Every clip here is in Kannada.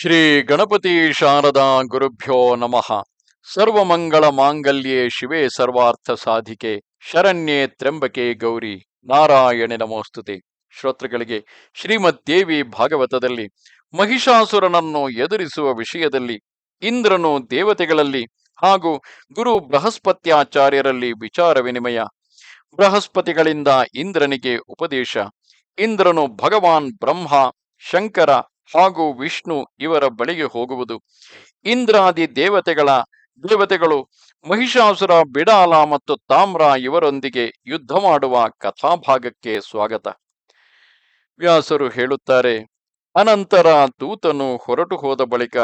ಶ್ರೀ ಗಣಪತಿ ಶಾರದಾ ಗುರುಭ್ಯೋ ನಮಃ. ಸರ್ವಮಂಗಳ ಮಾಂಗಲ್ಯೇ ಶಿವೆ ಸರ್ವಾರ್ಥ ಸಾಧಿಕೆ, ಶರಣ್ಯೆ ತ್ರ್ಯಂಬಕೆ ಗೌರಿ, ನಾರಾಯಣೆ ನಮೋಸ್ತುತಿ. ಶ್ರೋತೃಗಳಿಗೆ, ಶ್ರೀಮದ್ ದೇವಿ ಭಾಗವತದಲ್ಲಿ, ಮಹಿಷಾಸುರನನ್ನು ಎದುರಿಸುವ ವಿಷಯದಲ್ಲಿ, ಇಂದ್ರನು ದೇವತೆಗಳಲ್ಲಿ, ಹಾಗೂ ಗುರು ಬೃಹಸ್ಪತ್ಯಾಚಾರ್ಯರಲ್ಲಿ ವಿಚಾರ ವಿನಿಮಯ. ಬೃಹಸ್ಪತಿಗಳಿಂದ ಇಂದ್ರನಿಗೆ ಉಪದೇಶ. ಇಂದ್ರನು ಭಗವಾನ್ ಬ್ರಹ್ಮ, ಶಂಕರ ಹಾಗೂ ವಿಷ್ಣು ಇವರ ಬಳಿಗೆ ಹೋಗುವುದು. ಇಂದ್ರಾದಿ ದೇವತೆಗಳ, ದೇವತೆಗಳು ಮಹಿಷಾಸುರ, ಬಿಡಾಲ ಮತ್ತು ತಾಮ್ರ ಇವರೊಂದಿಗೆ ಯುದ್ಧ ಮಾಡುವ ಕಥಾಭಾಗಕ್ಕೆ ಸ್ವಾಗತ. ವ್ಯಾಸರು ಹೇಳುತ್ತಾರೆ, ಅನಂತರ ದೂತನು ಹೊರಟು ಹೋದ ಬಳಿಕ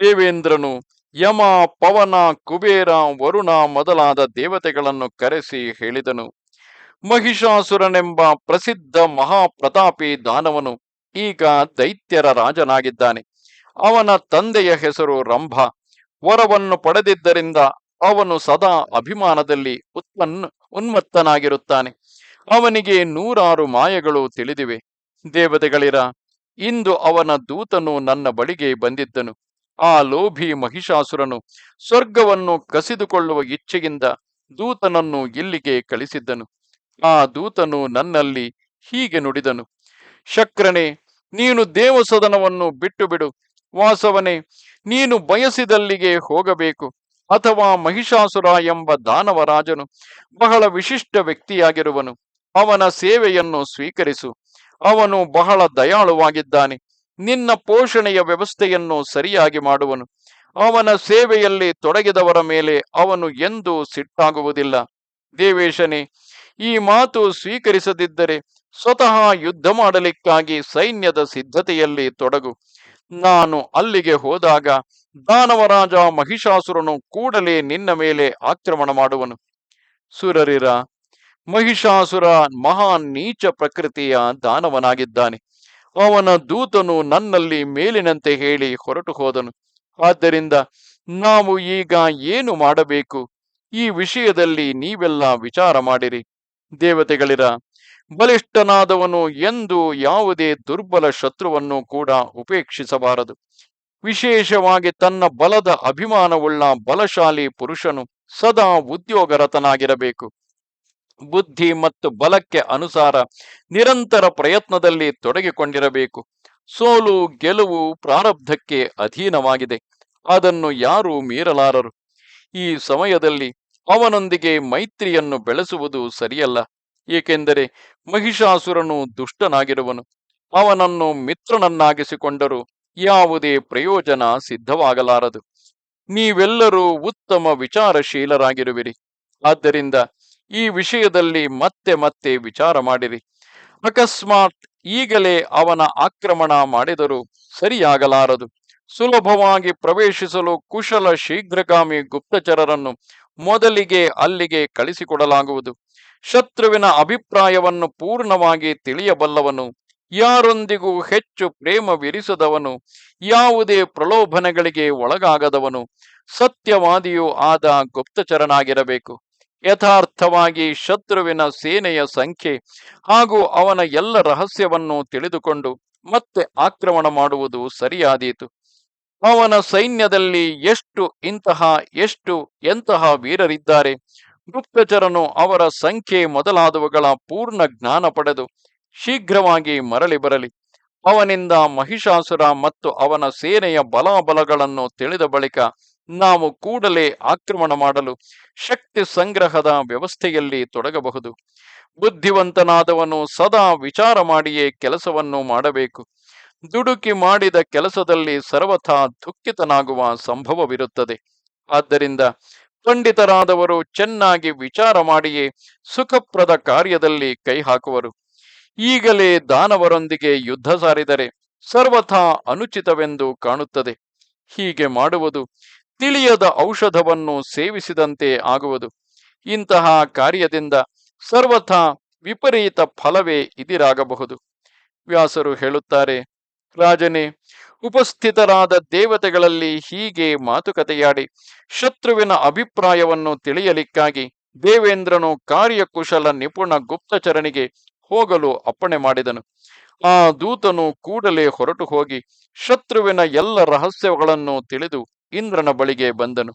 ದೇವೇಂದ್ರನು ಯಮ, ಪವನ, ಕುಬೇರ, ವರುಣ ಮೊದಲಾದ ದೇವತೆಗಳನ್ನು ಕರೆಸಿ ಹೇಳಿದನು. ಮಹಿಷಾಸುರನೆಂಬ ಪ್ರಸಿದ್ಧ ಮಹಾಪ್ರತಾಪಿ ದಾನವನು ಈಗ ದೈತ್ಯರ ರಾಜನಾಗಿದ್ದಾನೆ. ಅವನ ತಂದೆಯ ಹೆಸರು ರಂಭ. ವರವನ್ನು ಪಡೆದಿದ್ದರಿಂದ ಅವನು ಸದಾ ಅಭಿಮಾನದಲ್ಲಿ ಉತ್ಪನ್ನ ಉನ್ಮತ್ತನಾಗಿರುತ್ತಾನೆ. ಅವನಿಗೆ ನೂರಾರು ಮಾಯಗಳು ತಿಳಿದಿವೆ. ದೇವತೆಗಳಿರ, ಇಂದು ಅವನ ದೂತನು ನನ್ನ ಬಳಿಗೆ ಬಂದಿದ್ದನು. ಆ ಲೋಭಿ ಮಹಿಷಾಸುರನು ಸ್ವರ್ಗವನ್ನು ಕಸಿದುಕೊಳ್ಳುವ ಇಚ್ಛೆಯಿಂದ ದೂತನನ್ನು ಇಲ್ಲಿಗೆ ಕಳಿಸಿದ್ದನು. ಆ ದೂತನು ನನ್ನಲ್ಲಿ ಹೀಗೆ ನುಡಿದನು. ಶಕ್ರನೇ ನೀನು ದೇವಸದನವನ್ನು ಬಿಟ್ಟು ಬಿಡು ವಾಸವನೇ, ನೀನು ಬಯಸಿದಲ್ಲಿಗೆ ಹೋಗಬೇಕು. ಅಥವಾ ಮಹಿಷಾಸುರ ಎಂಬ ದಾನವರಾಜನು ಬಹಳ ವಿಶಿಷ್ಟ ವ್ಯಕ್ತಿಯಾಗಿರುವನು. ಅವನ ಸೇವೆಯನ್ನು ಸ್ವೀಕರಿಸು. ಅವನು ಬಹಳ ದಯಾಳುವಾಗಿದ್ದಾನೆ. ನಿನ್ನ ಪೋಷಣೆಯ ವ್ಯವಸ್ಥೆಯನ್ನು ಸರಿಯಾಗಿ ಮಾಡುವನು. ಅವನ ಸೇವೆಯಲ್ಲಿ ತೊಡಗಿದವರ ಮೇಲೆ ಅವನು ಎಂದೂ ಸಿಟ್ಟಾಗುವುದಿಲ್ಲ. ದೇವೇಶನೇ ಈ ಮಾತು ಸ್ವೀಕರಿಸದಿದ್ದರೆ ಸ್ವತಃ ಯುದ್ಧ ಮಾಡಲಿಕ್ಕಾಗಿ ಸೈನ್ಯದ ಸಿದ್ಧತೆಯಲ್ಲಿ ತೊಡಗು. ನಾನು ಅಲ್ಲಿಗೆ ಹೋದಾಗ ದಾನವರಾಜ ಮಹಿಷಾಸುರನು ಕೂಡಲೇ ನಿನ್ನ ಮೇಲೆ ಆಕ್ರಮಣ ಮಾಡುವನು. ಸುರರಿರ, ಮಹಿಷಾಸುರ ಮಹಾನ್ ನೀಚ ಪ್ರಕೃತಿಯ ದಾನವನಾಗಿದ್ದಾನೆ. ಅವನ ದೂತನು ನನ್ನಲ್ಲಿ ಮೇಲಿನಂತೆ ಹೇಳಿ ಹೊರಟು ಹೋದನು. ಆದ್ದರಿಂದ ನಾವು ಈಗ ಏನು ಮಾಡಬೇಕು? ಈ ವಿಷಯದಲ್ಲಿ ನೀವೆಲ್ಲ ವಿಚಾರ ಮಾಡಿರಿ. ದೇವತೆಗಳಿರ ಬಲಿಷ್ಠನಾದವನು ಎಂದು ಯಾವುದೇ ದುರ್ಬಲ ಶತ್ರುವನ್ನು ಕೂಡ ಉಪೇಕ್ಷಿಸಬಾರದು. ವಿಶೇಷವಾಗಿ ತನ್ನ ಬಲದ ಅಭಿಮಾನವುಳ್ಳ ಬಲಶಾಲಿ ಪುರುಷನು ಸದಾ ಉದ್ಯೋಗರತನಾಗಿರಬೇಕು. ಬುದ್ಧಿ ಮತ್ತು ಬಲಕ್ಕೆ ಅನುಸಾರ ನಿರಂತರ ಪ್ರಯತ್ನದಲ್ಲಿ ತೊಡಗಿಕೊಂಡಿರಬೇಕು. ಸೋಲು ಗೆಲುವು ಪ್ರಾರಬ್ಧಕ್ಕೆ ಅಧೀನವಾಗಿದೆ. ಅದನ್ನು ಯಾರೂ ಮೀರಲಾರರು. ಈ ಸಮಯದಲ್ಲಿ ಅವನೊಂದಿಗೆ ಮೈತ್ರಿಯನ್ನು ಬೆಳೆಸುವುದು ಸರಿಯಲ್ಲ, ಏಕೆಂದರೆ ಮಹಿಷಾಸುರನು ದುಷ್ಟನಾಗಿರುವನು. ಅವನನ್ನು ಮಿತ್ರನನ್ನಾಗಿಸಿಕೊಂಡರೂ ಯಾವುದೇ ಪ್ರಯೋಜನ ಸಿದ್ಧವಾಗಲಾರದು. ನೀವೆಲ್ಲರೂ ಉತ್ತಮ ವಿಚಾರಶೀಲರಾಗಿರುವಿರಿ. ಆದ್ದರಿಂದ ಈ ವಿಷಯದಲ್ಲಿ ಮತ್ತೆ ಮತ್ತೆ ವಿಚಾರ ಮಾಡಿರಿ. ಅಕಸ್ಮಾತ್ ಈಗಲೇ ಅವನ ಆಕ್ರಮಣ ಮಾಡಿದರೂ ಸರಿಯಾಗಲಾರದು. ಸುಲಭವಾಗಿ ಪ್ರವೇಶಿಸಲು ಕುಶಲ ಶೀಘ್ರಗಾಮಿ ಗುಪ್ತಚರರನ್ನು ಮೊದಲಿಗೆ ಅಲ್ಲಿಗೆ ಕಳಿಸಿಕೊಡಲಾಗುವುದು. ಶತ್ರುವಿನ ಅಭಿಪ್ರಾಯವನ್ನು ಪೂರ್ಣವಾಗಿ ತಿಳಿಯಬಲ್ಲವನು. ಯಾರೊಂದಿಗೂ ಹೆಚ್ಚು ಪ್ರೇಮವಿರಿಸದವನು. ಯಾವುದೇ ಪ್ರಲೋಭನೆಗಳಿಗೆ ಒಳಗಾಗದವನು. ಸತ್ಯವಾದಿಯೂ ಆದ ಗುಪ್ತಚರನಾಗಿರಬೇಕು. ಯಥಾರ್ಥವಾಗಿ ಶತ್ರುವಿನ ಸೇನೆಯ ಸಂಖ್ಯೆ ಹಾಗೂ ಅವನ ಎಲ್ಲ ರಹಸ್ಯವನ್ನು ತಿಳಿದುಕೊಂಡು ಮತ್ತೆ ಆಕ್ರಮಣ ಮಾಡುವುದು ಸರಿಯಾದೀತು. ಅವನ ಸೈನ್ಯದಲ್ಲಿ ಎಷ್ಟು ಇಂತಹ, ಎಷ್ಟು ಎಂತಹ ವೀರರಿದ್ದಾರೆ? ಗುಪ್ತಚರನು ಅವರ ಸಂಖ್ಯೆ ಮೊದಲಾದವುಗಳ ಪೂರ್ಣ ಜ್ಞಾನ ಪಡೆದು ಶೀಘ್ರವಾಗಿ ಮರಳಿ ಬರಲಿ. ಅವನಿಂದ ಮಹಿಷಾಸುರ ಮತ್ತು ಅವನ ಸೇನೆಯ ಬಲಾಬಲಗಳನ್ನು ತಿಳಿದ ಬಳಿಕ ನಾವು ಕೂಡಲೇ ಆಕ್ರಮಣ ಮಾಡಲು ಶಕ್ತಿ ಸಂಗ್ರಹದ ವ್ಯವಸ್ಥೆಯಲ್ಲಿ ತೊಡಗಬಹುದು. ಬುದ್ಧಿವಂತನಾದವನು ಸದಾ ವಿಚಾರ ಮಾಡಿಯೇ ಕೆಲಸವನ್ನು ಮಾಡಬೇಕು. ದುಡುಕಿ ಮಾಡಿದ ಕೆಲಸದಲ್ಲಿ ಸರ್ವಥಾ ದುಃಖಿತನಾಗುವ ಸಂಭವವಿರುತ್ತದೆ. ಆದ್ದರಿಂದ ಪಂಡಿತರಾದವರು ಚೆನ್ನಾಗಿ ವಿಚಾರ ಮಾಡಿಯೇ ಸುಖಪ್ರದ ಕಾರ್ಯದಲ್ಲಿ ಕೈ ಹಾಕುವರು. ಈಗಲೇ ದಾನವರೊಂದಿಗೆ ಯುದ್ಧ ಸಾರಿದರೆ ಸರ್ವಥಾ ಅನುಚಿತವೆಂದು ಕಾಣುತ್ತದೆ. ಹೀಗೆ ಮಾಡುವುದು ತಿಳಿಯದ ಔಷಧವನ್ನು ಸೇವಿಸಿದಂತೆ ಆಗುವುದು. ಇಂತಹ ಕಾರ್ಯದಿಂದ ಸರ್ವಥಾ ವಿಪರೀತ ಫಲವೇ ಇದಿರಾಗಬಹುದು. ವ್ಯಾಸರು ಹೇಳುತ್ತಾರೆ ರಾಜನೇ, ಉಪಸ್ಥಿತರಾದ ದೇವತೆಗಳಲ್ಲಿ ಹೀಗೆ ಮಾತುಕತೆಯಾಡಿ, ಶತ್ರುವಿನ ಅಭಿಪ್ರಾಯವನ್ನು ತಿಳಿಯಲಿಕ್ಕಾಗಿ ದೇವೇಂದ್ರನು ಕಾರ್ಯಕುಶಲ ನಿಪುಣ ಗುಪ್ತಚರನಿಗೆ ಹೋಗಲು ಅಪ್ಪಣೆ ಮಾಡಿದನು. ಆ ದೂತನು ಕೂಡಲೇ ಹೊರಟು ಹೋಗಿ ಶತ್ರುವಿನ ಎಲ್ಲ ರಹಸ್ಯಗಳನ್ನು ತಿಳಿದು ಇಂದ್ರನ ಬಳಿಗೆ ಬಂದನು.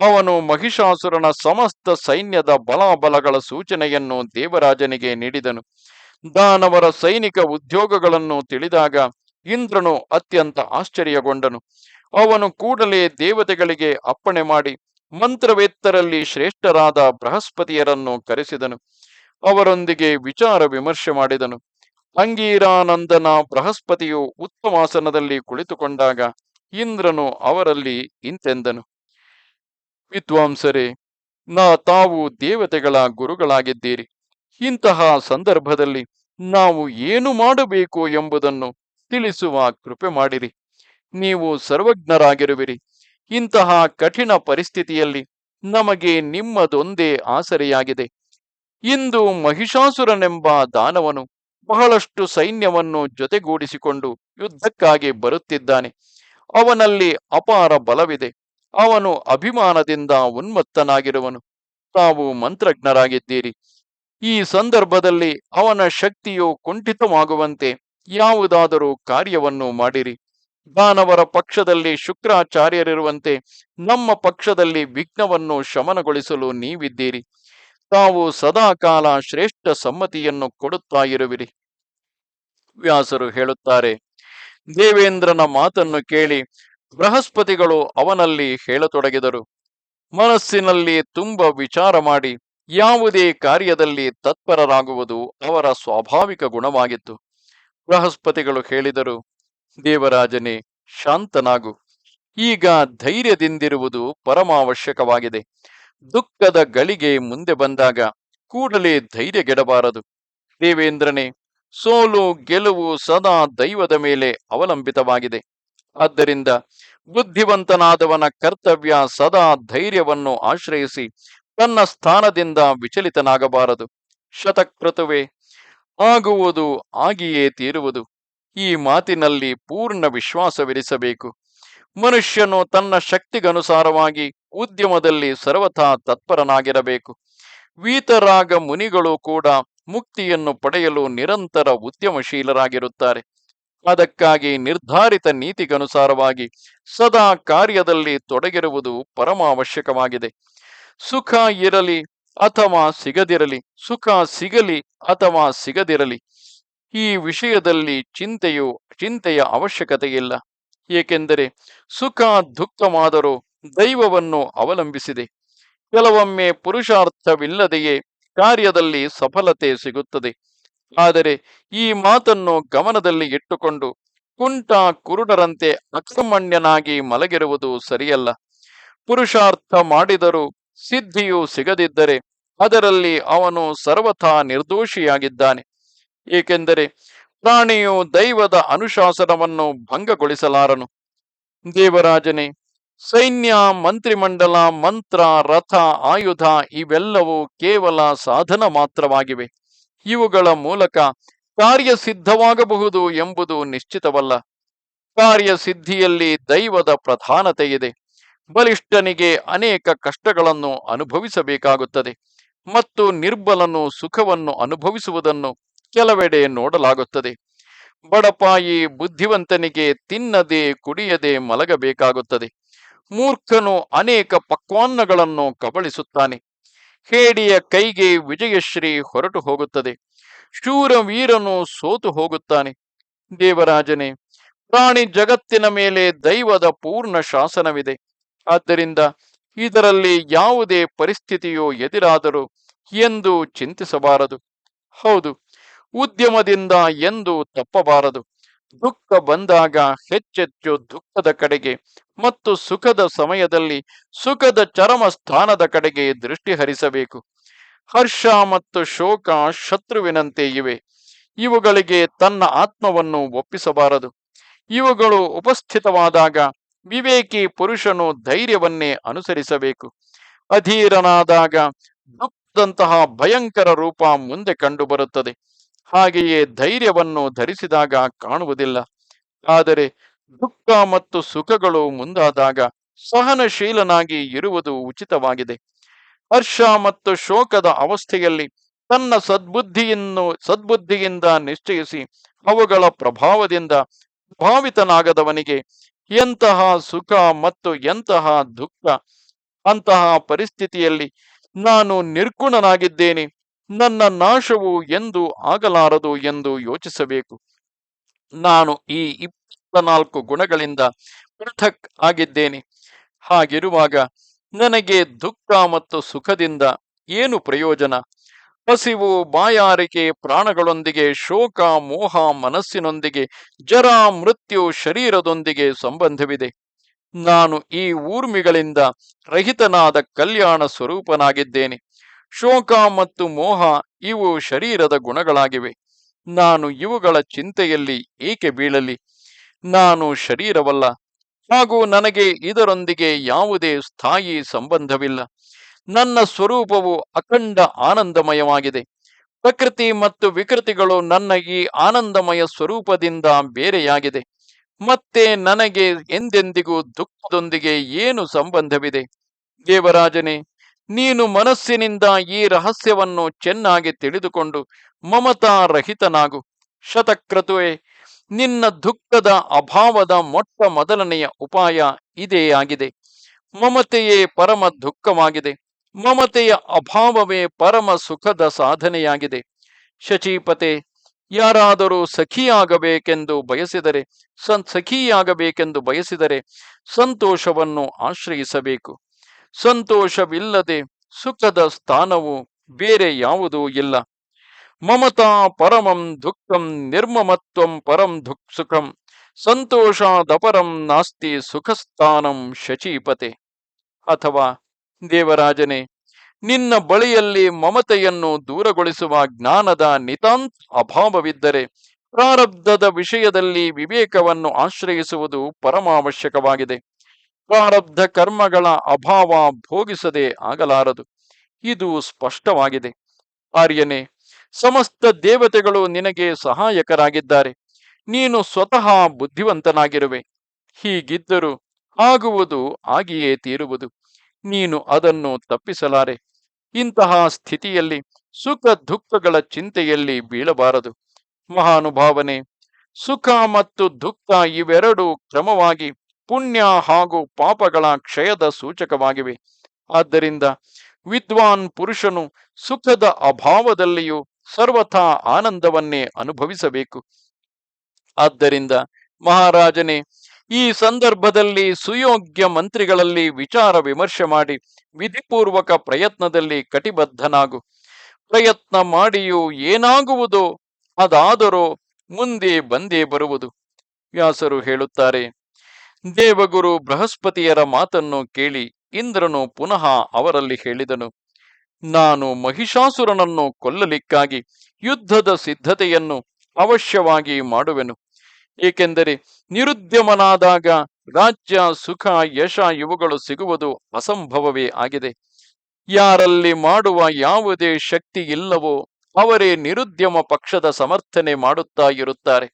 ಅವನು ಮಹಿಷಾಸುರನ ಸಮಸ್ತ ಸೈನ್ಯದ ಬಲಾಬಲಗಳ ಸೂಚನೆಯನ್ನು ದೇವರಾಜನಿಗೆ ನೀಡಿದನು. ದಾನವರ ಸೈನಿಕ ಉದ್ಯೋಗಗಳನ್ನು ತಿಳಿದಾಗ ಇಂದ್ರನು ಅತ್ಯಂತ ಆಶ್ಚರ್ಯಗೊಂಡನು. ಅವನು ಕೂಡಲೇ ದೇವತೆಗಳಿಗೆ ಅಪ್ಪಣೆ ಮಾಡಿ ಮಂತ್ರವೇತ್ತರಲ್ಲಿ ಶ್ರೇಷ್ಠರಾದ ಬೃಹಸ್ಪತಿಯರನ್ನು ಕರೆಸಿದನು. ಅವರೊಂದಿಗೆ ವಿಚಾರ ವಿಮರ್ಶೆ ಮಾಡಿದನು. ಅಂಗೀರಾನಂದನ ಬೃಹಸ್ಪತಿಯು ಉತ್ತಮಾಸನದಲ್ಲಿ ಕುಳಿತುಕೊಂಡಾಗ ಇಂದ್ರನು ಅವರಲ್ಲಿ ಇಂತೆಂದನು. ವಿದ್ವಾಂಸರೇ, ನಾ ತಾವು ದೇವತೆಗಳ ಗುರುಗಳಾಗಿದ್ದೀರಿ. ಇಂತಹ ಸಂದರ್ಭದಲ್ಲಿ ನಾವು ಏನು ಮಾಡಬೇಕು ಎಂಬುದನ್ನು ತಿಳಿಸುವ ಕೃಪೆ ಮಾಡಿರಿ. ನೀವು ಸರ್ವಜ್ಞರಾಗಿರುವಿರಿ. ಇಂತಹ ಕಠಿಣ ಪರಿಸ್ಥಿತಿಯಲ್ಲಿ ನಮಗೆ ನಿಮ್ಮದೊಂದೇ ಆಸರೆಯಾಗಿದೆ. ಇಂದು ಮಹಿಷಾಸುರನೆಂಬ ದಾನವನು ಬಹಳಷ್ಟು ಸೈನ್ಯವನ್ನು ಜೊತೆಗೂಡಿಸಿಕೊಂಡು ಯುದ್ಧಕ್ಕಾಗಿ ಬರುತ್ತಿದ್ದಾನೆ. ಅವನಲ್ಲಿ ಅಪಾರ ಬಲವಿದೆ. ಅವನು ಅಭಿಮಾನದಿಂದ ಉನ್ಮತ್ತನಾಗಿರುವನು. ತಾವು ಮಂತ್ರಜ್ಞರಾಗಿದ್ದೀರಿ. ಈ ಸಂದರ್ಭದಲ್ಲಿ ಅವನ ಶಕ್ತಿಯು ಕುಂಠಿತವಾಗುವಂತೆ ಯಾವುದಾದರೂ ಕಾರ್ಯವನ್ನು ಮಾಡಿರಿ. ದಾನವರ ಪಕ್ಷದಲ್ಲಿ ಶುಕ್ರಾಚಾರ್ಯರಿರುವಂತೆ ನಮ್ಮ ಪಕ್ಷದಲ್ಲಿ ವಿಘ್ನವನ್ನು ಶಮನಗೊಳಿಸಲು ನೀವಿದ್ದೀರಿ. ತಾವು ಸದಾಕಾಲ ಶ್ರೇಷ್ಠ ಸಮ್ಮತಿಯನ್ನು ಕೊಡುತ್ತಾ ಇರುವಿರಿ ವ್ಯಾಸರು ಹೇಳುತ್ತಾರೆ, ದೇವೇಂದ್ರನ ಮಾತನ್ನು ಕೇಳಿ ಬೃಹಸ್ಪತಿಗಳು ಅವನಲ್ಲಿ ಹೇಳತೊಡಗಿದರು. ಮನಸ್ಸಿನಲ್ಲಿ ತುಂಬ ವಿಚಾರ ಮಾಡಿ ಯಾವುದೇ ಕಾರ್ಯದಲ್ಲಿ ತತ್ಪರರಾಗುವುದು ಅವರ ಸ್ವಾಭಾವಿಕ ಗುಣವಾಗಿತ್ತು. ಬೃಹಸ್ಪತಿಗಳು ಹೇಳಿದರು, ದೇವರಾಜನೇ, ಶಾಂತನಾಗು. ಈಗ ಧೈರ್ಯದಿಂದಿರುವುದು ಪರಮಾವಶ್ಯಕವಾಗಿದೆ. ದುಃಖದ ಗಳಿಗೆ ಮುಂದೆ ಬಂದಾಗ ಕೂಡಲೇ ಧೈರ್ಯಗೆಡಬಾರದು. ದೇವೇಂದ್ರನೇ, ಸೋಲು ಗೆಲುವು ಸದಾ ದೈವದ ಮೇಲೆ ಅವಲಂಬಿತವಾಗಿದೆ. ಆದ್ದರಿಂದ ಬುದ್ಧಿವಂತನಾದವನ ಕರ್ತವ್ಯ ಸದಾ ಧೈರ್ಯವನ್ನು ಆಶ್ರಯಿಸಿ ತನ್ನ ಸ್ಥಾನದಿಂದ ವಿಚಲಿತನಾಗಬಾರದು. ಶತಕ್ರತುವೆ ಆಗುವುದು ಆಗಿಯೇ ತೀರುವುದು. ಈ ಮಾತಿನಲ್ಲಿ ಪೂರ್ಣ ವಿಶ್ವಾಸವಿರಿಸಬೇಕು. ಮನುಷ್ಯನು ತನ್ನ ಶಕ್ತಿಗನುಸಾರವಾಗಿ ಉದ್ಯಮದಲ್ಲಿ ಸರ್ವಥಾ ತತ್ಪರನಾಗಿರಬೇಕು. ವೀತರಾಗ ಮುನಿಗಳು ಕೂಡ ಮುಕ್ತಿಯನ್ನು ಪಡೆಯಲು ನಿರಂತರ ಉದ್ಯಮಶೀಲರಾಗಿರುತ್ತಾರೆ. ಅದಕ್ಕಾಗಿ ನಿರ್ಧಾರಿತ ನೀತಿಗನುಸಾರವಾಗಿ ಸದಾ ಕಾರ್ಯದಲ್ಲಿ ತೊಡಗಿರುವುದು ಪರಮಾವಶ್ಯಕವಾಗಿದೆ. ಸುಖ ಇರಲಿ ಅಥವಾ ಸಿಗದಿರಲಿ, ಸುಖ ಸಿಗಲಿ ಅಥವಾ ಸಿಗದಿರಲಿ, ಈ ವಿಷಯದಲ್ಲಿ ಚಿಂತೆಯು, ಚಿಂತೆಯ ಅವಶ್ಯಕತೆ ಇಲ್ಲ ಏಕೆಂದರೆ ಸುಖ ದುಃಖವಾದರೂ ದೈವವನ್ನು ಅವಲಂಬಿಸಿದೆ. ಕೆಲವೊಮ್ಮೆ ಪುರುಷಾರ್ಥವಿಲ್ಲದೆಯೇ ಕಾರ್ಯದಲ್ಲಿ ಸಫಲತೆ ಸಿಗುತ್ತದೆ. ಆದರೆ ಈ ಮಾತನ್ನು ಗಮನದಲ್ಲಿ ಇಟ್ಟುಕೊಂಡು ಕುಂಟ ಕುರುಡರಂತೆ ಅಕರ್ಮಣ್ಯನಾಗಿ ಮಲಗಿರುವುದು ಸರಿಯಲ್ಲ. ಪುರುಷಾರ್ಥ ಮಾಡಿದರೂ ಸಿದ್ಧಿಯು ಸಿಗದಿದ್ದರೆ ಅದರಲ್ಲಿ ಅವನು ಸರ್ವಥಾ ನಿರ್ದೋಷಿಯಾಗಿದ್ದಾನೆ. ಏಕೆಂದರೆ ಪ್ರಾಣಿಯು ದೈವದ ಅನುಶಾಸನವನ್ನು ಭಂಗಗೊಳಿಸಲಾರನು. ದೇವರಾಜನೇ, ಸೈನ್ಯ, ಮಂತ್ರಿಮಂಡಲ, ಮಂತ್ರ, ರಥ, ಆಯುಧ ಇವೆಲ್ಲವೂ ಕೇವಲ ಸಾಧನ ಮಾತ್ರವಾಗಿವೆ. ಇವುಗಳ ಮೂಲಕ ಕಾರ್ಯಸಿದ್ಧವಾಗಬಹುದು ಎಂಬುದು ನಿಶ್ಚಿತವಲ್ಲ. ಕಾರ್ಯಸಿದ್ಧಿಯಲ್ಲಿ ದೈವದ ಪ್ರಧಾನತೆ ಇದೆ ಬಲಿಷ್ಠನಿಗೆ ಅನೇಕ ಕಷ್ಟಗಳನ್ನು ಅನುಭವಿಸಬೇಕಾಗುತ್ತದೆ ಮತ್ತು ನಿರ್ಬಲನು ಸುಖವನ್ನು ಅನುಭವಿಸುವುದನ್ನು ಕೆಲವೆಡೆ ನೋಡಲಾಗುತ್ತದೆ. ಬಡಪಾಯಿ ಬುದ್ಧಿವಂತನಿಗೆ ತಿನ್ನದೆ ಕುಡಿಯದೆ ಮಲಗಬೇಕಾಗುತ್ತದೆ. ಮೂರ್ಖನು ಅನೇಕ ಪಕ್ವಾನ್ನಗಳನ್ನು ಕಬಳಿಸುತ್ತಾನೆ. ಹೇಡಿಯ ಕೈಗೆ ವಿಜಯಶ್ರೀ ಹೊರಟು ಹೋಗುತ್ತದೆ. ಶೂರವೀರನು ಸೋತು ಹೋಗುತ್ತಾನೆ. ದೇವರಾಜನೇ, ಪ್ರಾಣಿ ಜಗತ್ತಿನ ಮೇಲೆ ದೈವದ ಪೂರ್ಣ ಶಾಸನವಿದೆ. ಆದ್ದರಿಂದ ಇದರಲ್ಲಿ ಯಾವುದೇ ಪರಿಸ್ಥಿತಿಯು ಎದುರಾದರೂ ಎಂದು ಚಿಂತಿಸಬಾರದು. ಹೌದು, ಉದ್ಯಮದಿಂದ ಎಂದು ತಪ್ಪಬಾರದು. ದುಃಖ ಬಂದಾಗ ಹೆಚ್ಚೆಚ್ಚು ದುಃಖದ ಕಡೆಗೆ ಮತ್ತು ಸುಖದ ಸಮಯದಲ್ಲಿ ಸುಖದ ಚರಮ ಸ್ಥಾನದ ಕಡೆಗೆ ದೃಷ್ಟಿ ಹರಿಸಬೇಕು. ಹರ್ಷ ಮತ್ತು ಶೋಕ ಶತ್ರುವಿನಂತೆ ಇವೆ. ಇವುಗಳಿಗೆ ತನ್ನ ಆತ್ಮವನ್ನು ಒಪ್ಪಿಸಬಾರದು. ಇವುಗಳು ಉಪಸ್ಥಿತವಾದಾಗ ವಿವೇಕಿ ಪುರುಷನು ಧೈರ್ಯವನ್ನೇ ಅನುಸರಿಸಬೇಕು. ಅಧೀರನಾದಾಗ ದುಃಖದಂತಹ ಭಯಂಕರ ರೂಪ ಮುಂದೆ ಕಂಡುಬರುತ್ತದೆ. ಹಾಗೆಯೇ ಧೈರ್ಯವನ್ನು ಧರಿಸಿದಾಗ ಕಾಣುವುದಿಲ್ಲ. ಆದರೆ ದುಃಖ ಮತ್ತು ಸುಖಗಳು ಮುಂದಾದಾಗ ಸಹನಶೀಲನಾಗಿ ಇರುವುದು ಉಚಿತವಾಗಿದೆ. ಹರ್ಷ ಮತ್ತು ಶೋಕದ ಅವಸ್ಥೆಯಲ್ಲಿ ತನ್ನ ಸದ್ಬುದ್ಧಿಯನ್ನು ಸದ್ಬುದ್ಧಿಯಿಂದ ನಿಶ್ಚಯಿಸಿ ಅವುಗಳ ಪ್ರಭಾವದಿಂದ ಪ್ರಭಾವಿತನಾಗದವನಿಗೆ ಎಂತಹ ಸುಖ ಮತ್ತು ಎಂತಹ ದುಃಖ? ಅಂತಹ ಪರಿಸ್ಥಿತಿಯಲ್ಲಿ ನಾನು ನಿರ್ಗುಣನಾಗಿದ್ದೇನೆ. ನನ್ನ ನಾಶವು ಎಂದು ಆಗಲಾರದು ಎಂದು ಯೋಚಿಸಬೇಕು. ನಾನು ಈ ಇಪ್ಪತ್ತ ನಾಲ್ಕು ಗುಣಗಳಿಂದ ಪೃಥಕ್ ಆಗಿದ್ದೇನೆ. ಹಾಗಿರುವಾಗ ನನಗೆ ದುಃಖ ಮತ್ತು ಸುಖದಿಂದ ಏನು ಪ್ರಯೋಜನ? ಹಸಿವು ಬಾಯಾರಿಕೆ, ಪ್ರಾಣಗಳೊಂದಿಗೆ ಶೋಕ, ಮೋಹ ಮನಸ್ಸಿನೊಂದಿಗೆ ಜರ ಮೃತ್ಯು ಶರೀರದೊಂದಿಗೆ ಸಂಬಂಧವಿದೆ. ನಾನು ಈ ಊರ್ಮಿಗಳಿಂದ ರಹಿತನಾದ ಕಲ್ಯಾಣ ಸ್ವರೂಪನಾಗಿದ್ದೇನೆ. ಶೋಕ ಮತ್ತು ಮೋಹ ಇವು ಶರೀರದ ಗುಣಗಳಾಗಿವೆ. ನಾನು ಇವುಗಳ ಚಿಂತೆಯಲ್ಲಿ ಏಕೆ ಬೀಳಲಿ? ನಾನು ಶರೀರವಲ್ಲ. ಹಾಗೂ ನನಗೆ ಇದರೊಂದಿಗೆ ಯಾವುದೇ ಸ್ಥಾಯಿ ಸಂಬಂಧವಿಲ್ಲ. ನನ್ನ ಸ್ವರೂಪವು ಅಖಂಡ ಆನಂದಮಯವಾಗಿದೆ. ಪ್ರಕೃತಿ ಮತ್ತು ವಿಕೃತಿಗಳು ನನ್ನ ಈ ಆನಂದಮಯ ಸ್ವರೂಪದಿಂದ ಬೇರೆಯಾಗಿದೆ. ಮತ್ತೆ ನನಗೆ ಎಂದೆಂದಿಗೂ ದುಃಖದೊಂದಿಗೆ ಏನು ಸಂಬಂಧವಿದೆ? ದೇವರಾಜನೇ, ನೀನು ಮನಸ್ಸಿನಿಂದ ಈ ರಹಸ್ಯವನ್ನು ಚೆನ್ನಾಗಿ ತಿಳಿದುಕೊಂಡು ಮಮತಾ ರಹಿತನಾಗು ಶತಕ್ರತುವೆ, ನಿನ್ನ ದುಃಖದ ಅಭಾವದ ಮೊಟ್ಟ ಮೊದಲನೆಯ ಉಪಾಯ ಇದೇ ಆಗಿದೆ. ಮಮತೆಯೇ ಪರಮ ದುಃಖವಾಗಿದೆ. ಮಮತೆಯ ಅಭಾವವೇ ಪರಮ ಸುಖದ ಸಾಧನೆಯಾಗಿದೆ. ಶಚೀಪತೆ, ಯಾರಾದರೂ ಸಖಿಯಾಗಬೇಕೆಂದು ಬಯಸಿದರೆ ಸನ್ ಸಖಿಯಾಗಬೇಕೆಂದು ಬಯಸಿದರೆ ಸಂತೋಷವನ್ನು ಆಶ್ರಯಿಸಬೇಕು. ಸಂತೋಷವಿಲ್ಲದೆ ಸುಖದ ಸ್ಥಾನವು ಬೇರೆ ಯಾವುದೂ ಇಲ್ಲ. ಮಮತಾ ಪರಮಂ ದುಃಖಂ ನಿರ್ಮಮತ್ವಂ ಪರಂ ದುಃಖ ಸುಖಂ, ಸಂತೋಷಾದಪರಂ ನಾಸ್ತಿ ಸುಖಸ್ಥಾನಂ ಶಚೀಪತೆ. ಅಥವಾ ದೇವರಾಜನೇ, ನಿನ್ನ ಬಳಿಯಲ್ಲಿ ಮಮತೆಯನ್ನು ದೂರಗೊಳಿಸುವ ಜ್ಞಾನದ ನಿತಾಂತ್ ಅಭಾವವಿದ್ದರೆ ಪ್ರಾರಬ್ಧದ ವಿಷಯದಲ್ಲಿ ವಿವೇಕವನ್ನು ಆಶ್ರಯಿಸುವುದು ಪರಮಾವಶ್ಯಕವಾಗಿದೆ. ಪ್ರಾರಬ್ಧ ಕರ್ಮಗಳ ಅಭಾವ ಭೋಗಿಸದೆ ಆಗಲಾರದು. ಇದು ಸ್ಪಷ್ಟವಾಗಿದೆ. ಆರ್ಯನೇ, ಸಮಸ್ತ ದೇವತೆಗಳು ನಿನಗೆ ಸಹಾಯಕರಾಗಿದ್ದಾರೆ. ನೀನು ಸ್ವತಃ ಬುದ್ಧಿವಂತನಾಗಿರುವೆ. ಹೀಗಿದ್ದರೂ ಆಗುವುದು ಆಗಿಯೇ ತೀರುವುದು. ನೀನು ಅದನ್ನು ತಪ್ಪಿಸಲಾರೆ. ಇಂತಹ ಸ್ಥಿತಿಯಲ್ಲಿ, ಸುಖ ದುಃಖಗಳ ಚಿಂತೆಯಲ್ಲಿ ಬೀಳಬಾರದು. ಮಹಾನುಭಾವನೆ, ಸುಖ ಮತ್ತು ದುಃಖ ಇವೆರಡೂ ಕ್ರಮವಾಗಿ ಪುಣ್ಯ ಹಾಗೂ ಪಾಪಗಳ ಕ್ಷಯದ ಸೂಚಕವಾಗಿವೆ. ಆದ್ದರಿಂದ ವಿದ್ವಾನ್ ಪುರುಷನು ಸುಖದ ಅಭಾವದಲ್ಲಿಯೂ ಸರ್ವಥಾ ಆನಂದವನ್ನೇ ಅನುಭವಿಸಬೇಕು. ಆದ್ದರಿಂದ ಮಹಾರಾಜನೇ ಈ ಸಂದರ್ಭದಲ್ಲಿ ಸುಯೋಗ್ಯ ಮಂತ್ರಿಗಳಲ್ಲಿ ವಿಚಾರ ವಿಮರ್ಶೆ ಮಾಡಿ ವಿಧಿಪೂರ್ವಕ ಪ್ರಯತ್ನದಲ್ಲಿ ಕಟಿಬದ್ಧನಾಗು. ಪ್ರಯತ್ನ ಮಾಡಿಯೂ ಏನಾಗುವುದು? ಅದಾದರೂ ಮುಂದೆ ಬಂದೇ ಬರುವುದು, ವ್ಯಾಸರು ಹೇಳುತ್ತಾರೆ. ದೇವಗುರು ಬೃಹಸ್ಪತಿಯರ ಮಾತನ್ನು ಕೇಳಿ ಇಂದ್ರನು ಪುನಃ ಅವರಲ್ಲಿ ಹೇಳಿದನು, ನಾನು ಮಹಿಷಾಸುರನನ್ನು ಕೊಲ್ಲಲಿಕ್ಕಾಗಿ ಯುದ್ಧದ ಸಿದ್ಧತೆಯನ್ನು ಅವಶ್ಯವಾಗಿ ಮಾಡುವೆನು. ಏಕೆಂದರೆ ನಿರುದ್ಯಮನಾದಾಗ ರಾಜ್ಯ, ಸುಖ, ಯಶ ಇವುಗಳು ಸಿಗುವುದು ಅಸಂಭವವೇ ಆಗಿದೆ. ಯಾರಲ್ಲಿ ಮಾಡುವ ಯಾವುದೇ ಶಕ್ತಿ ಇಲ್ಲವೋ ಅವರೇ ನಿರುದ್ಯಮ ಪಕ್ಷದ ಸಮರ್ಥನೆ ಮಾಡುತ್ತಾ ಇರುತ್ತಾರೆ.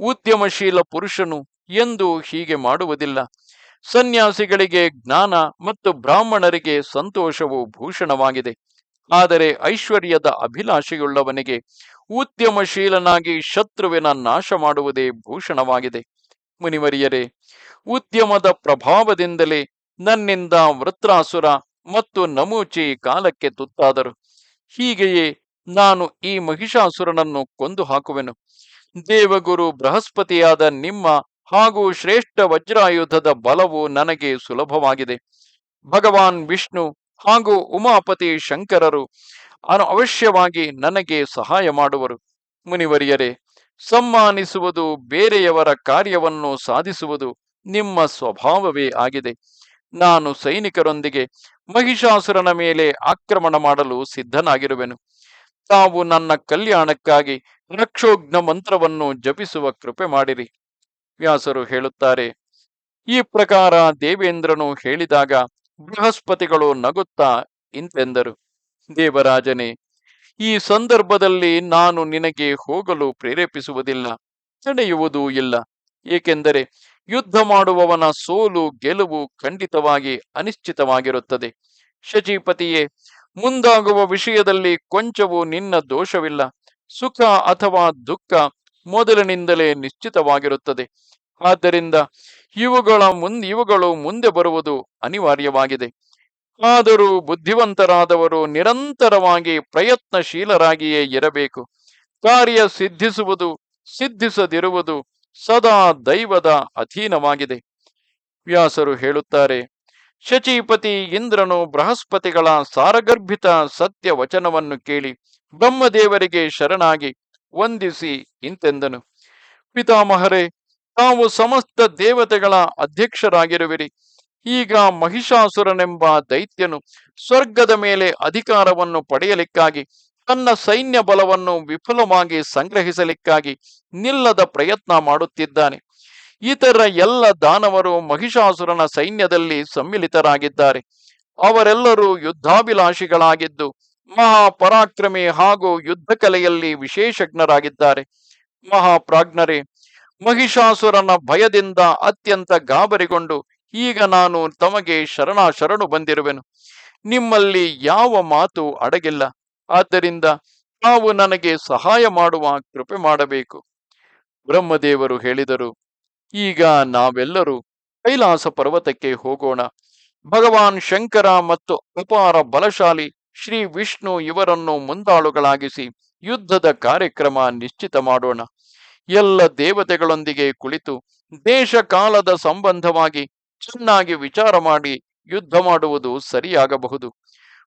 ಉದ್ಯಮಶೀಲ ಪುರುಷನು ಎಂದು ಹೀಗೆ ಮಾಡುವುದಿಲ್ಲ. ಸನ್ಯಾಸಿಗಳಿಗೆ ಜ್ಞಾನ ಮತ್ತು ಬ್ರಾಹ್ಮಣರಿಗೆ ಸಂತೋಷವು ಭೂಷಣವಾಗಿದೆ. ಆದರೆ ಐಶ್ವರ್ಯದ ಅಭಿಲಾಷೆಯುಳ್ಳವನಿಗೆ ಉದ್ಯಮಶೀಲನಾಗಿ ಶತ್ರುವಿನ ನಾಶ ಮಾಡುವುದೇ ಭೂಷಣವಾಗಿದೆ. ಮುನಿವರಿಯರೇ, ಉದ್ಯಮದ ಪ್ರಭಾವದಿಂದಲೇ ನನ್ನಿಂದ ವೃತ್ರಾಸುರ ಮತ್ತು ನಮೂಚಿ ಕಾಲಕ್ಕೆ ತುತ್ತಾದರು. ಹೀಗೆಯೇ ನಾನು ಈ ಮಹಿಷಾಸುರನನ್ನು ಕೊಂದು ಹಾಕುವೆನು ದೇವಗುರು ಬೃಹಸ್ಪತಿಯಾದ ನಿಮ್ಮ ಹಾಗೂ ಶ್ರೇಷ್ಠ ವಜ್ರಾಯುಧದ ಬಲವು ನನಗೆ ಸುಲಭವಾಗಿದೆ. ಭಗವಾನ್ ವಿಷ್ಣು ಹಾಗೂ ಉಮಾಪತಿ ಶಂಕರರು ಅನ- ಅವಶ್ಯವಾಗಿ ನನಗೆ ಸಹಾಯ ಮಾಡುವರು. ಮುನಿವರಿಯರೇ, ಸಮ್ಮಾನಿಸುವುದು ಬೇರೆಯವರ ಕಾರ್ಯವನ್ನು ಸಾಧಿಸುವುದು ನಿಮ್ಮ ಸ್ವಭಾವವೇ ಆಗಿದೆ. ನಾನು ಸೈನಿಕರೊಂದಿಗೆ ಮಹಿಷಾಸುರನ ಮೇಲೆ ಆಕ್ರಮಣ ಮಾಡಲು ಸಿದ್ಧನಾಗಿರುವೆನು. ತಾವು ನನ್ನ ಕಲ್ಯಾಣಕ್ಕಾಗಿ ರಕ್ಷೋಗ್ನ ಮಂತ್ರವನ್ನು ಜಪಿಸುವ ಕೃಪೆ ಮಾಡಿರಿ. ವ್ಯಾಸರು ಹೇಳುತ್ತಾರೆ, ಈ ಪ್ರಕಾರ ದೇವೇಂದ್ರನು ಹೇಳಿದಾಗ ಬೃಹಸ್ಪತಿಗಳು ನಗುತ್ತಾ ಇಂತೆಂದರು. ದೇವರಾಜನೇ, ಈ ಸಂದರ್ಭದಲ್ಲಿ ನಾನು ನಿನಗೆ ಹೋಗಲು ಪ್ರೇರೇಪಿಸುವುದಿಲ್ಲ, ನಡೆಯುವುದೂ ಇಲ್ಲ. ಏಕೆಂದರೆ ಯುದ್ಧ ಮಾಡುವವನ ಸೋಲು, ಗೆಲುವು ಖಂಡಿತವಾಗಿ ಅನಿಶ್ಚಿತವಾಗಿರುತ್ತದೆ. ಶಚಿಪತಿಯೇ, ಮುಂದಾಗುವ ವಿಷಯದಲ್ಲಿ ಕೊಂಚವೂ ನಿನ್ನ ದೋಷವಿಲ್ಲ. ಸುಖ ಅಥವಾ ದುಃಖ ಮೊದಲಿನಿಂದಲೇ ನಿಶ್ಚಿತವಾಗಿರುತ್ತದೆ. ಆದ್ದರಿಂದ ಇವುಗಳ ಮುಂದೆ ಇವುಗಳು ಮುಂದೆ ಬರುವುದು ಅನಿವಾರ್ಯವಾಗಿದೆ. ಆದರೂ ಬುದ್ಧಿವಂತರಾದವರು ನಿರಂತರವಾಗಿ ಪ್ರಯತ್ನಶೀಲರಾಗಿಯೇ ಇರಬೇಕು. ಕಾರ್ಯ ಸಿದ್ಧಿಸುವುದು, ಸಿದ್ಧಿಸದಿರುವುದು ಸದಾ ದೈವದ ಅಧೀನವಾಗಿದೆ. ವ್ಯಾಸರು ಹೇಳುತ್ತಾರೆ, ಶಚಿಪತಿ ಇಂದ್ರನು ಬೃಹಸ್ಪತಿಗಳ ಸಾರಗರ್ಭಿತ ಸತ್ಯ ವಚನವನ್ನು ಕೇಳಿ ಬ್ರಹ್ಮದೇವರಿಗೆ ಶರಣಾಗಿ ವಂದಿಸಿ ಇಂತೆಂದನು. ಪಿತಾಮಹರೇ, ತಾವು ಸಮಸ್ತ ದೇವತೆಗಳ ಅಧ್ಯಕ್ಷರಾಗಿರುವಿರಿ. ಈಗ ಮಹಿಷಾಸುರನೆಂಬ ದೈತ್ಯನು ಸ್ವರ್ಗದ ಮೇಲೆ ಅಧಿಕಾರವನ್ನು ಪಡೆಯಲಿಕ್ಕಾಗಿ, ತನ್ನ ಸೈನ್ಯ ಬಲವನ್ನು ವಿಫುಲವಾಗಿ ಸಂಗ್ರಹಿಸಲಿಕ್ಕಾಗಿ ನಿಲ್ಲದ ಪ್ರಯತ್ನ ಮಾಡುತ್ತಿದ್ದಾನೆ. ಇತರ ಎಲ್ಲ ದಾನವರು ಮಹಿಷಾಸುರನ ಸೈನ್ಯದಲ್ಲಿ ಸಮ್ಮಿಲಿತರಾಗಿದ್ದಾರೆ. ಅವರೆಲ್ಲರೂ ಯುದ್ಧಾಭಿಲಾಷಿಗಳಾಗಿದ್ದು, ಮಹಾಪರಾಕ್ರಮಿ ಹಾಗೂ ಯುದ್ಧ ಕಲೆಯಲ್ಲಿ ವಿಶೇಷಜ್ಞರಾಗಿದ್ದಾರೆ. ಮಹಾಪ್ರಾಜ್ಞರೇ, ಮಹಿಷಾಸುರನ ಭಯದಿಂದ ಅತ್ಯಂತ ಗಾಬರಿಗೊಂಡು ಈಗ ನಾನು ತಮಗೆ ಶರಣ ಶರಣು ಬಂದಿರುವೆನು. ನಿಮ್ಮಲ್ಲಿ ಯಾವ ಮಾತು ಅಡಗಿಲ್ಲ. ಆದ್ದರಿಂದ ತಾವು ನನಗೆ ಸಹಾಯ ಮಾಡುವ ಕೃಪೆ ಮಾಡಬೇಕು. ಬ್ರಹ್ಮದೇವರು ಹೇಳಿದರು, ಈಗ ನಾವೆಲ್ಲರೂ ಕೈಲಾಸ ಪರ್ವತಕ್ಕೆ ಹೋಗೋಣ. ಭಗವಾನ್ ಶಂಕರ ಮತ್ತು ಅಪಾರ ಬಲಶಾಲಿ ಶ್ರೀ ವಿಷ್ಣು ಇವರನ್ನು ಮುಂದಾಳುಗಳಾಗಿಸಿ ಯುದ್ಧದ ಕಾರ್ಯಕ್ರಮ ನಿಶ್ಚಿತ ಮಾಡೋಣ. ಎಲ್ಲ ದೇವತೆಗಳೊಂದಿಗೆ ಕುಳಿತು ದೇಶ ಕಾಲದ ಸಂಬಂಧವಾಗಿ ಚೆನ್ನಾಗಿ ವಿಚಾರ ಮಾಡಿ ಯುದ್ಧ ಮಾಡುವುದು ಸರಿಯಾಗಬಹುದು.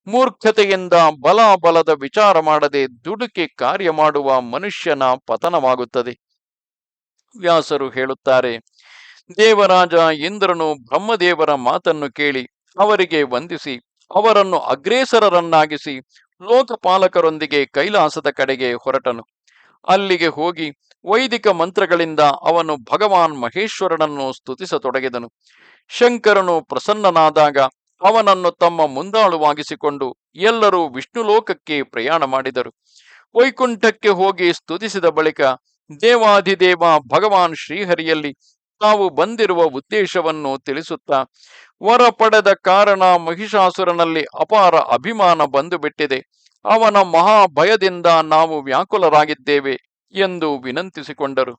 ಮೂರ್ಖತೆಯಿಂದ ಬಲಾಬಲದ ವಿಚಾರ ಮಾಡದೆ ದುಡುಕಿ ಕಾರ್ಯ ಮಾಡುವ ಮನುಷ್ಯನ ಪತನವಾಗುತ್ತದೆ. ವ್ಯಾಸರು ಹೇಳುತ್ತಾರೆ, ದೇವರಾಜ ಇಂದ್ರನು ಬ್ರಹ್ಮದೇವರ ಮಾತನ್ನು ಕೇಳಿ ಅವರಿಗೆ ವಂದಿಸಿ, ಅವರನ್ನು ಅಗ್ರೇಸರರನ್ನಾಗಿಸಿ, ಲೋಕಪಾಲಕರೊಂದಿಗೆ ಕೈಲಾಸದ ಕಡೆಗೆ ಹೊರಟನು. ಅಲ್ಲಿಗೆ ಹೋಗಿ ವೈದಿಕ ಮಂತ್ರಗಳಿಂದ ಅವನು ಭಗವಾನ್ ಮಹೇಶ್ವರನನ್ನು ಸ್ತುತಿಸತೊಡಗಿದನು. ಶಂಕರನು ಪ್ರಸನ್ನನಾದಾಗ ಅವನನ್ನು ತಮ್ಮ ಮುಂದಾಳುವಾಗಿಸಿಕೊಂಡು ಎಲ್ಲರೂ ವಿಷ್ಣುಲೋಕಕ್ಕೆ ಪ್ರಯಾಣ ಮಾಡಿದರು. ವೈಕುಂಠಕ್ಕೆ ಹೋಗಿ ಸ್ತುತಿಸಿದ ಬಳಿಕ ದೇವಾಧಿದೇವ ಭಗವಾನ್ ಶ್ರೀಹರಿಯಲ್ಲಿ ತಾವು ಬಂದಿರುವ ಉದ್ದೇಶವನ್ನು ತಿಳಿಸುತ್ತಾ, ವರ ಪಡೆದ ಕಾರಣ ಮಹಿಷಾಸುರನಲ್ಲಿ ಅಪಾರ ಅಭಿಮಾನ ಬಂದು ಬಿಟ್ಟಿದೆ ಅವನ ಮಹಾಭಯದಿಂದ ನಾವು ವ್ಯಾಕುಲರಾಗಿದ್ದೇವೆ ಎಂದು ವಿನಂತಿಸಿಕೊಂಡರು.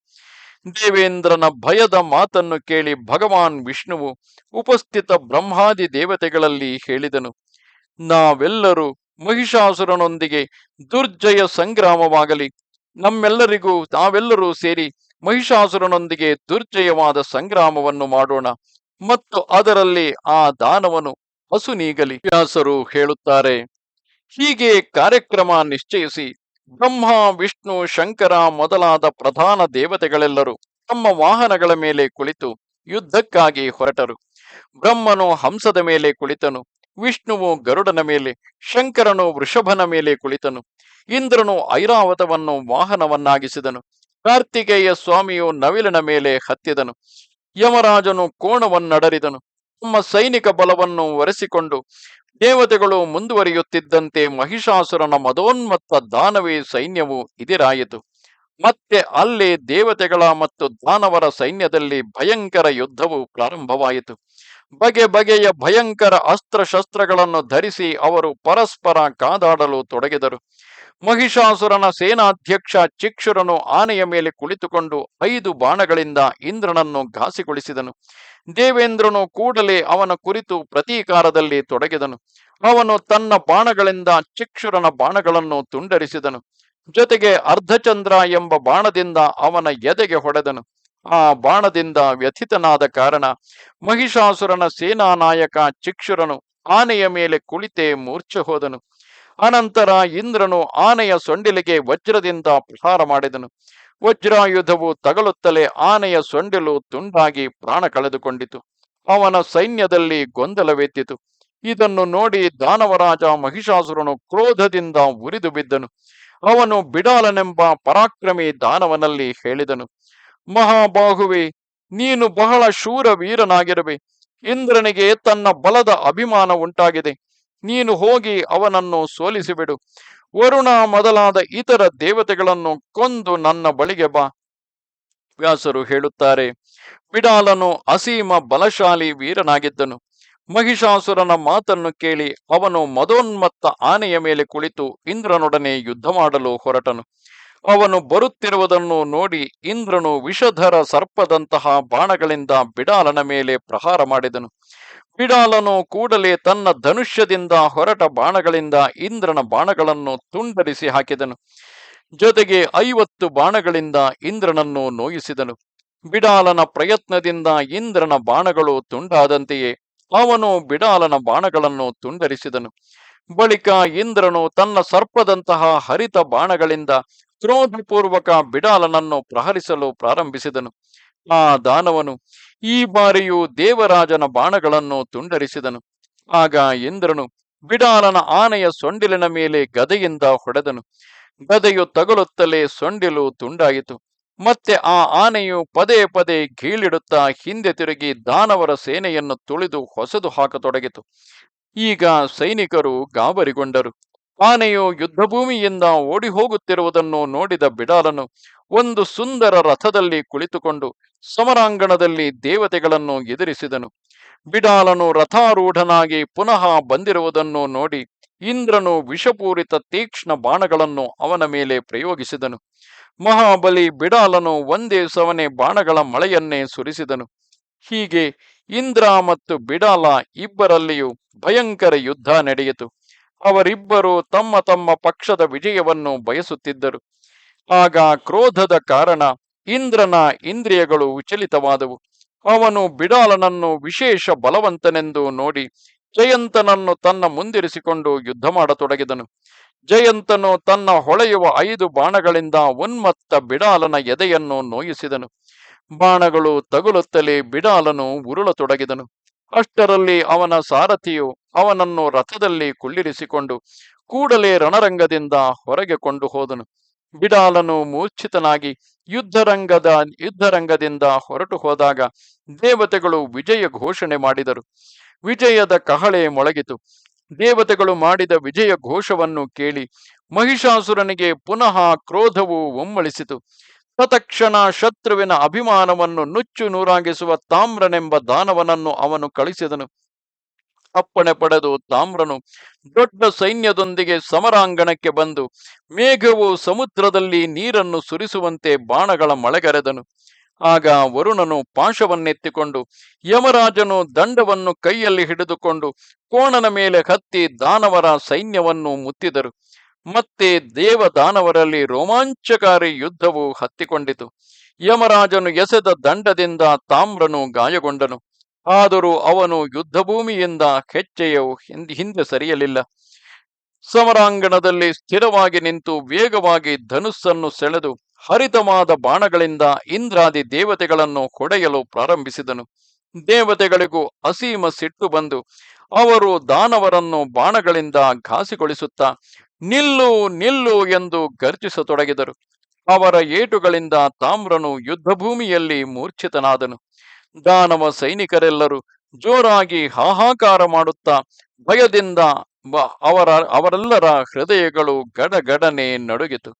ದೇವೇಂದ್ರನ ಭಯದ ಮಾತನ್ನು ಕೇಳಿ ಭಗವಾನ್ ವಿಷ್ಣುವು ಉಪಸ್ಥಿತ ಬ್ರಹ್ಮಾದಿ ದೇವತೆಗಳಲ್ಲಿ ಹೇಳಿದನು, ನಾವೆಲ್ಲರೂ ಮಹಿಷಾಸುರನೊಂದಿಗೆ ದುರ್ಜಯ ಸಂಗ್ರಾಮವಾಗಲಿ, ನಮ್ಮೆಲ್ಲರಿಗೂ ತಾವೆಲ್ಲರೂ ಸೇರಿ ಮಹಿಷಾಸುರನೊಂದಿಗೆ ದುರ್ಜಯವಾದ ಸಂಗ್ರಾಮವನ್ನು ಮಾಡೋಣ, ಮತ್ತು ಅದರಲ್ಲಿ ಆ ದಾನವನು ಹಸು ನೀಗಲಿ, ವ್ಯಾಸರು ಹೇಳುತ್ತಾರೆ. ಹೀಗೆ ಕಾರ್ಯಕ್ರಮ ನಿಶ್ಚಯಿಸಿ ಬ್ರಹ್ಮ, ವಿಷ್ಣು, ಶಂಕರ ಮೊದಲಾದ ಪ್ರಧಾನ ದೇವತೆಗಳೆಲ್ಲರೂ ತಮ್ಮ ವಾಹನಗಳ ಮೇಲೆ ಕುಳಿತು ಯುದ್ಧಕ್ಕಾಗಿ ಹೊರಟರು. ಬ್ರಹ್ಮನು ಹಂಸದ ಮೇಲೆ ಕುಳಿತನು, ವಿಷ್ಣುವು ಗರುಡನ ಮೇಲೆ, ಶಂಕರನು ವೃಷಭನ ಮೇಲೆ ಕುಳಿತನು, ಇಂದ್ರನು ಐರಾವತವನ್ನು ವಾಹನವನ್ನಾಗಿಸಿದನು, ಕಾರ್ತಿಕೇಯ ಸ್ವಾಮಿಯು ನವಿಲಿನ ಮೇಲೆ ಹತ್ತಿದನು, ಯಮರಾಜನು ಕೋಣವನ್ನಡರಿದನು, ತಮ್ಮ ಸೈನಿಕ ಬಲವನ್ನು ಒರೆಸಿಕೊಂಡು ದೇವತೆಗಳು ಮುಂದುವರಿಯುತ್ತಿದ್ದಂತೆ ಮಹಿಷಾಸುರನ ಮದೋನ್ಮತ್ತ ದಾನವೇ ಸೈನ್ಯವು ಇದಿರಾಯಿತು ಮತ್ತೆ ಅಲ್ಲಿ ದೇವತೆಗಳ ಮತ್ತು ದಾನವರ ಸೈನ್ಯದಲ್ಲಿ ಭಯಂಕರ ಯುದ್ಧವು ಪ್ರಾರಂಭವಾಯಿತು. ಬಗೆ ಬಗೆಯ ಭಯಂಕರ ಅಸ್ತ್ರಶಸ್ತ್ರಗಳನ್ನು ಧರಿಸಿ ಅವರು ಪರಸ್ಪರ ಕಾದಾಡಲು ತೊಡಗಿದರು. ಮಹಿಷಾಸುರನ ಸೇನಾಧ್ಯಕ್ಷ ಚಿಕ್ಷುರನು ಆನೆಯ ಮೇಲೆ ಕುಳಿತುಕೊಂಡು ಐದು ಬಾಣಗಳಿಂದ ಇಂದ್ರನನ್ನು ಘಾಸಿಗೊಳಿಸಿದನು. ದೇವೇಂದ್ರನು ಕೂಡಲೇ ಅವನ ಕುರಿತು ಪ್ರತೀಕಾರದಲ್ಲಿ ತೊಡಗಿದನು. ಅವನು ತನ್ನ ಬಾಣಗಳಿಂದ ಚಿಕ್ಷುರನ ಬಾಣಗಳನ್ನು ತುಂಡರಿಸಿದನು. ಜೊತೆಗೆ ಅರ್ಧಚಂದ್ರ ಎಂಬ ಬಾಣದಿಂದ ಅವನ ಎದೆಗೆ ಹೊಡೆದನು. ಆ ಬಾಣದಿಂದ ವ್ಯಥಿತನಾದ ಕಾರಣ ಮಹಿಷಾಸುರನ ಸೇನಾ ನಾಯಕ ಚಿಕ್ಷುರನು ಆನೆಯ ಮೇಲೆ ಕುಳಿತೇ ಮೂರ್ಛೆ ಹೋದನು. ಅನಂತರ ಇಂದ್ರನು ಆನೆಯ ಸೊಂಡಿಲಿಗೆ ವಜ್ರದಿಂದ ಪ್ರಹಾರ ಮಾಡಿದನು. ವಜ್ರಾಯುಧವು ತಗಲುತ್ತಲೇ ಆನೆಯ ಸೊಂಡಿಲು ತುಂಡಾಗಿ ಪ್ರಾಣ ಕಳೆದುಕೊಂಡಿತು. ಅವನ ಸೈನ್ಯದಲ್ಲಿ ಗೊಂದಲವೆದ್ದಿತು ಇದನ್ನು ನೋಡಿ ದಾನವರಾಜ ಮಹಿಷಾಸುರನು ಕ್ರೋಧದಿಂದ ಉರಿದು ಬಿದ್ದನು. ಅವನು ಬಿಡಾಲನೆಂಬ ಪರಾಕ್ರಮಿ ದಾನವನಲ್ಲಿ ಹೇಳಿದನು, ಮಹಾಬಾಹುವೆ, ನೀನು ಬಹಳ ಶೂರ ವೀರನಾಗಿರುವೆ. ಇಂದ್ರನಿಗೆ ತನ್ನ ಬಲದ ಅಭಿಮಾನ ಉಂಟಾಗಿದೆ. ನೀನು ಹೋಗಿ ಅವನನ್ನು ಸೋಲಿಸಿಬಿಡು. ವರುಣ ಮೊದಲಾದ ಇತರ ದೇವತೆಗಳನ್ನು ಕೊಂದು ನನ್ನ ಬಳಿಗೆ ಬಾ, ವ್ಯಾಸರು ಹೇಳುತ್ತಾರೆ. ಬಿಡಾಲನು ಅಸೀಮ ಬಲಶಾಲಿ ವೀರನಾಗಿದ್ದನು. ಮಹಿಷಾಸುರನ ಮಾತನ್ನು ಕೇಳಿ ಅವನು ಮದೋನ್ಮತ್ತ ಆನೆಯ ಮೇಲೆ ಕುಳಿತು ಇಂದ್ರನೊಡನೆ ಯುದ್ಧ ಮಾಡಲು ಹೊರಟನು. ಅವನು ಬರುತ್ತಿರುವುದನ್ನು ನೋಡಿ ಇಂದ್ರನು ವಿಷಧರ ಸರ್ಪದಂತಹ ಬಾಣಗಳಿಂದ ಬಿಡಾಲನ ಮೇಲೆ ಪ್ರಹಾರ ಮಾಡಿದನು. ಬಿಡಾಲನು ಕೂಡಲೇ ತನ್ನ ಧನುಷ್ಯದಿಂದ ಹೊರಟ ಬಾಣಗಳಿಂದ ಇಂದ್ರನ ಬಾಣಗಳನ್ನು ತುಂಡರಿಸಿ ಹಾಕಿದನು. ಜೊತೆಗೆ ಐವತ್ತು ಬಾಣಗಳಿಂದ ಇಂದ್ರನನ್ನು ನೋಯಿಸಿದನು. ಬಿಡಾಲನ ಪ್ರಯತ್ನದಿಂದ ಇಂದ್ರನ ಬಾಣಗಳು ತುಂಡಾದಂತೆಯೇ ಅವನು ಬಿಡಾಲನ ಬಾಣಗಳನ್ನು ತುಂಡರಿಸಿದನು. ಬಳಿಕ ಇಂದ್ರನು ತನ್ನ ಸರ್ಪದಂತಹ ಹರಿತ ಬಾಣಗಳಿಂದ ಕ್ರೋಧಪೂರ್ವಕ ಬಿಡಾಲನನ್ನು ಪ್ರಹರಿಸಲು ಪ್ರಾರಂಭಿಸಿದನು. ಆ ದಾನವನು ಈ ಬಾರಿಯೂ ದೇವರಾಜನ ಬಾಣಗಳನ್ನು ತುಂಡರಿಸಿದನು. ಆಗ ಇಂದ್ರನು ಬಿಡಾಲನ ಆನೆಯ ಸೊಂಡಿಲಿನ ಮೇಲೆ ಗದೆಯಿಂದ ಹೊಡೆದನು. ಗದೆಯು ತಗಲುತ್ತಲೇ ಸೊಂಡಿಲು ತುಂಡಾಯಿತು. ಮತ್ತೆ ಆ ಆನೆಯು ಪದೇ ಪದೇ ಗೀಳಿಡುತ್ತಾ ಹಿಂದೆ ತಿರುಗಿ ದಾನವರ ಸೇನೆಯನ್ನು ತುಳಿದು ಹೊಸದು ಹಾಕತೊಡಗಿತು. ಈಗ ಸೈನಿಕರು ಗಾಬರಿಗೊಂಡರು. ಆನೆಯು ಯುದ್ಧಭೂಮಿಯಿಂದ ಓಡಿ ಹೋಗುತ್ತಿರುವುದನ್ನು ನೋಡಿದ ಬಿಡಾಲನು ಒಂದು ಸುಂದರ ರಥದಲ್ಲಿ ಕುಳಿತುಕೊಂಡು ಸಮರಾಂಗಣದಲ್ಲಿ ದೇವತೆಗಳನ್ನು ಎದುರಿಸಿದನು. ಬಿಡಾಲನು ರಥಾರೂಢನಾಗಿ ಪುನಃ ಬಂದಿರುವುದನ್ನು ನೋಡಿ ಇಂದ್ರನು ವಿಷಪೂರಿತ ತೀಕ್ಷ್ಣ ಬಾಣಗಳನ್ನು ಅವನ ಮೇಲೆ ಪ್ರಯೋಗಿಸಿದನು. ಮಹಾಬಲಿ ಬಿಡಾಲನು ಒಂದೇ ಸವನೆ ಬಾಣಗಳ ಮಳೆಯನ್ನೇ ಸುರಿಸಿದನು. ಹೀಗೆ ಇಂದ್ರ ಮತ್ತು ಬಿಡಾಲ ಇಬ್ಬರಲ್ಲಿಯೂ ಭಯಂಕರ ಯುದ್ಧ ನಡೆಯಿತು. ಅವರಿಬ್ಬರು ತಮ್ಮ ತಮ್ಮ ಪಕ್ಷದ ವಿಜಯವನ್ನು ಬಯಸುತ್ತಿದ್ದರು. ಆಗ ಕ್ರೋಧದ ಕಾರಣ ಇಂದ್ರನ ಇಂದ್ರಿಯಗಳು ವಿಚಲಿತವಾದವು. ಅವನು ಬಿಡಾಲನನ್ನು ವಿಶೇಷ ಬಲವಂತನೆಂದು ನೋಡಿ ಜಯಂತನನ್ನು ತನ್ನ ಮುಂದಿರಿಸಿಕೊಂಡು ಯುದ್ಧ ಮಾಡತೊಡಗಿದನು. ಜಯಂತನು ತನ್ನ ಹೊಳೆಯುವ ಐದು ಬಾಣಗಳಿಂದ ಉನ್ಮತ್ತ ಬಿಡಾಲನ ಎದೆಯನ್ನು ನೋಯಿಸಿದನು. ಬಾಣಗಳು ತಗುಲುತ್ತಲೇ ಬಿಡಾಲನು ಉರುಳತೊಡಗಿದನು. ಅಷ್ಟರಲ್ಲಿ ಅವನ ಸಾರಥಿಯು ಅವನನ್ನು ರಥದಲ್ಲಿ ಕುಳ್ಳಿರಿಸಿಕೊಂಡು ಕೂಡಲೇ ರಣರಂಗದಿಂದ ಹೊರಗೆ ಕೊಂಡು ಹೋದನು. ಬಿಡಾಲನು ಮೂರ್ಛಿತನಾಗಿ ಯುದ್ಧರಂಗದ, ಯುದ್ಧರಂಗದಿಂದ ಹೊರಟು ಹೋದಾಗ ದೇವತೆಗಳು ವಿಜಯ ಘೋಷಣೆ ಮಾಡಿದರು. ವಿಜಯದ ಕಹಳೆ ಮೊಳಗಿತು. ದೇವತೆಗಳು ಮಾಡಿದ ವಿಜಯ ಘೋಷವನ್ನು ಕೇಳಿ ಮಹಿಷಾಸುರನಿಗೆ ಪುನಃ ಕ್ರೋಧವು ಒಮ್ಮಳಿಸಿತು. ತತಕ್ಷಣ ಶತ್ರುವಿನ ಅಭಿಮಾನವನ್ನು ನುಚ್ಚು ನೂರಾಗಿಸುವ ತಾಮ್ರನೆಂಬ ದಾನವನನ್ನು ಅವನು ಕಳಿಸಿದನು. ಅಪ್ಪಣೆ ಪಡೆದು ತಾಮ್ರನು ದೊಡ್ಡ ಸೈನ್ಯದೊಂದಿಗೆ ಸಮರಾಂಗಣಕ್ಕೆ ಬಂದು ಮೇಘವು ಸಮುದ್ರದಲ್ಲಿ ನೀರನ್ನು ಸುರಿಸುವಂತೆ ಬಾಣಗಳ ಮಳೆಗರೆದನು. ಆಗ ವರುಣನು ಪಾಶವನ್ನೆತ್ತಿಕೊಂಡು ಯಮರಾಜನು ದಂಡವನ್ನು ಕೈಯಲ್ಲಿ ಹಿಡಿದುಕೊಂಡು ಕೋಣನ ಮೇಲೆ ಹತ್ತಿ ದಾನವರ ಸೈನ್ಯವನ್ನು ಮುತ್ತಿದರು. ಮತ್ತೆ ದೇವ ದಾನವರಲ್ಲಿ ರೋಮಾಂಚಕಾರಿ ಯುದ್ಧವು ಹತ್ತಿಕೊಂಡಿತು. ಯಮರಾಜನು ಎಸೆದ ದಂಡದಿಂದ ತಾಮ್ರನು ಗಾಯಗೊಂಡನು. ಆದರೂ ಅವನು ಯುದ್ಧಭೂಮಿಯಿಂದ ಹೆಜ್ಜೆಯು ಹಿಂದೆ ಸರಿಯಲಿಲ್ಲ. ಸಮರಾಂಗಣದಲ್ಲಿ ಸ್ಥಿರವಾಗಿ ನಿಂತು ವೇಗವಾಗಿ ಧನುಸ್ಸನ್ನು ಸೆಳೆದು ಹರಿತವಾದ ಬಾಣಗಳಿಂದ ಇಂದ್ರಾದಿ ದೇವತೆಗಳನ್ನು ಹೊಡೆಯಲು ಪ್ರಾರಂಭಿಸಿದನು. ದೇವತೆಗಳಿಗೂ ಅಸೀಮ ಸಿಟ್ಟು ಬಂದು ಅವರು ದಾನವರನ್ನು ಬಾಣಗಳಿಂದ ಘಾಸಿಗೊಳಿಸುತ್ತಾ, ನಿಲ್ಲು ನಿಲ್ಲು ಎಂದು ಗರ್ಜಿಸತೊಡಗಿದರು. ಅವರ ಏಟುಗಳಿಂದ ತಾಮ್ರನು ಯುದ್ಧಭೂಮಿಯಲ್ಲಿ ಮೂರ್ಛಿತನಾದನು. ದಾನವ ಸೈನಿಕರೆಲ್ಲರೂ ಜೋರಾಗಿ ಹಾಹಾಕಾರ ಮಾಡುತ್ತಾ ಭಯದಿಂದ ಅವರ, ಅವರೆಲ್ಲರ ಹೃದಯಗಳು ಗಡಗಡನೆ ನಡುಗಿತು.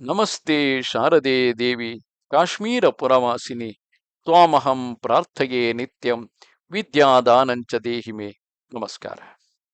ನಮಸ್ತೆ ಶಾರದೆ ದೇವಿ ಕಾಶ್ಮೀರ ಪುರವಾಸಿನಿ ತ್ವಾಮಹಂ ಪ್ರಾರ್ಥಯೇ ನಿತ್ಯಂ ವಿದ್ಯಾದಾನಂಚ ದೇಹಿಮೆ. ನಮಸ್ಕಾರ.